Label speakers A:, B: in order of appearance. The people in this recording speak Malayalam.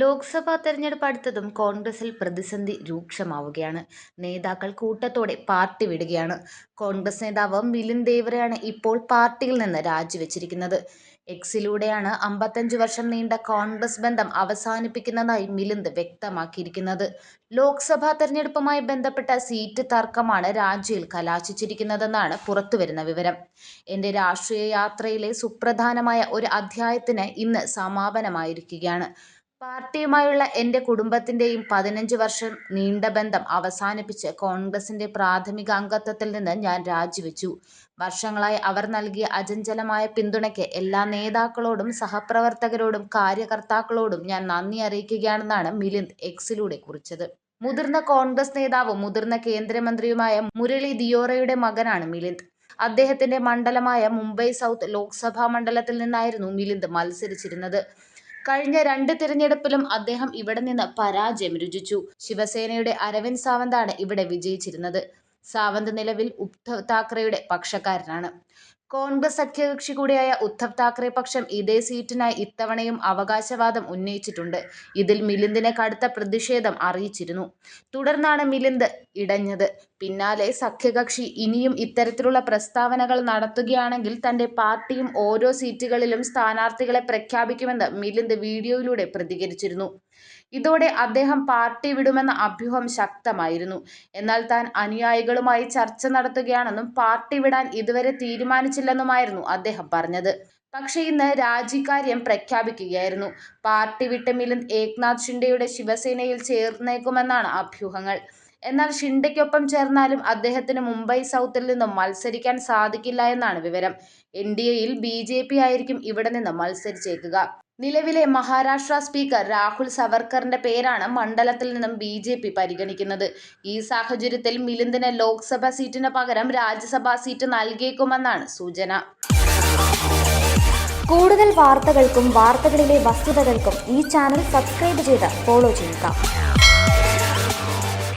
A: ലോക്സഭാ തെരഞ്ഞെടുപ്പ് അടുത്തതും കോൺഗ്രസിൽ പ്രതിസന്ധി രൂക്ഷമാവുകയാണ് നേതാക്കൾ കൂട്ടത്തോടെ പാർട്ടി വിടുകയാണ് കോൺഗ്രസ് നേതാവ് മിലിൻ ദേവരയാണ് ഇപ്പോൾ പാർട്ടിയിൽ നിന്ന് രാജിവെച്ചിരിക്കുന്നത് എക്സിലൂടെയാണ് അമ്പത്തഞ്ചു വർഷം നീണ്ട കോൺഗ്രസ് ബന്ധം അവസാനിപ്പിക്കുന്നതായി മിലിന്ദ് വ്യക്തമാക്കിയിരിക്കുന്നത് ലോക്സഭാ തെരഞ്ഞെടുപ്പുമായി ബന്ധപ്പെട്ട സീറ്റ് തർക്കമാണ് രാജ്യയിൽ കലാശിച്ചിരിക്കുന്നതെന്നാണ് പുറത്തുവരുന്ന വിവരം എൻ്റെ രാഷ്ട്രീയ യാത്രയിലെ സുപ്രധാനമായ ഒരു അധ്യായത്തിന് ഇന്ന് സമാപനമായിരിക്കുകയാണ് പാർട്ടിയുമായുള്ള എൻ്റെ കുടുംബത്തിൻ്റെയും പതിനഞ്ച് വർഷം നീണ്ട ബന്ധം അവസാനിപ്പിച്ച് കോൺഗ്രസിൻ്റെ പ്രാഥമിക അംഗത്വത്തിൽ നിന്ന് ഞാൻ രാജിവെച്ചു. വർഷങ്ങളായി അവർ നൽകിയ അചഞ്ചലമായ പിന്തുണയ്ക്ക് എല്ലാ നേതാക്കളോടും സഹപ്രവർത്തകരോടും കാര്യകർത്താക്കളോടും ഞാൻ നന്ദി അറിയിക്കുകയാണെന്നാണ് മിലിന്ദ് എക്സിലൂടെ കുറിച്ചത്. മുതിർന്ന കോൺഗ്രസ് നേതാവും മുതിർന്ന കേന്ദ്രമന്ത്രിയുമായ മുരളി ദിയോറയുടെ മകനാണ് മിലിന്ദ്. അദ്ദേഹത്തിൻ്റെ മണ്ഡലമായ മുംബൈ സൗത്ത് ലോക്സഭാ മണ്ഡലത്തിൽ നിന്നായിരുന്നു മിലിന്ദ് മത്സരിച്ചിരുന്നത്. കഴിഞ്ഞ രണ്ട് തിരഞ്ഞെടുപ്പിലും അദ്ദേഹം ഇവിടെ നിന്ന് പരാജയം രുചിച്ചു. ശിവസേനയുടെ അരവിന്ദ് സാവന്താണ് ഇവിടെ വിജയിച്ചിരുന്നത്. സാവന്ത് നിലവിൽ ഉദ്ധവ് താക്കറെയുടെ പക്ഷക്കാരനാണ്. കോൺഗ്രസ് സഖ്യകക്ഷി കൂടിയായ ഉദ്ധവ് താക്കറെ പക്ഷം ഇതേ സീറ്റിനായി ഇത്തവണയും അവകാശവാദം ഉന്നയിച്ചിട്ടുണ്ട് ഇതിൽ മിലിന്ദിനെ കടുത്ത പ്രതിഷേധം അറിയിച്ചിരുന്നു തുടർന്നാണ് മിലിന്ദ് ഇടഞ്ഞത് പിന്നാലെ സഖ്യകക്ഷി ഇനിയും ഇത്തരത്തിലുള്ള പ്രസ്താവനകൾ നടത്തുകയാണെങ്കിൽ തന്റെ പാർട്ടിയും ഓരോ സീറ്റുകളിലും സ്ഥാനാർത്ഥികളെ പ്രഖ്യാപിക്കുമെന്ന് മിലിന്ദ് വീഡിയോയിലൂടെ പ്രതികരിച്ചിരുന്നു ഇതോടെ അദ്ദേഹം പാർട്ടി വിടുമെന്ന അഭ്യൂഹം ശക്തമായിരുന്നു. എന്നാൽ താൻ അനുയായികളുമായി ചർച്ച നടത്തുകയാണെന്നും പാർട്ടി വിടാൻ ഇതുവരെ തീരുമാനിച്ചില്ലെന്നുമായിരുന്നു അദ്ദേഹം പറഞ്ഞത്. പക്ഷേ ഇന്ന് രാജിക്കാര്യം പ്രഖ്യാപിക്കുകയായിരുന്നു. പാർട്ടി വിട്ട് മിലിന്ദ് ഏക്നാഥ് ഷിൻഡെയുടെ ശിവസേനയിൽ ചേർന്നേക്കുമെന്നാണ് അഭ്യൂഹങ്ങൾ. എന്നാൽ ഷിൻഡെയ്ക്കൊപ്പം ചേർന്നാലും അദ്ദേഹത്തിന് മുംബൈ സൗത്തിൽ നിന്നും മത്സരിക്കാൻ സാധിക്കില്ല എന്നാണ് വിവരം. എൻഡിഎയിൽ ബിജെപി ആയിരിക്കും ഇവിടെ നിന്ന് മത്സരിച്ചേക്കുക. നിലവിലെ മഹാരാഷ്ട്ര സ്പീക്കർ രാഹുൽ സവർക്കറിന്റെ പേരാണ് മണ്ഡലത്തിൽ നിന്നും ബിജെപി പരിഗണിക്കുന്നത്. ഈ സാഹചര്യത്തിൽ മിലിന്ദിന് ലോക്സഭാ സീറ്റിന് പകരം രാജ്യസഭാ സീറ്റ് നൽകിയേക്കുമെന്നാണ് സൂചന. കൂടുതൽ വാർത്തകൾക്കും വാർത്തകളിലെ വസ്തുതകൾക്കും ഈ ചാനൽ സബ്സ്ക്രൈബ് ചെയ്ത് ഫോളോ ചെയ്യുക.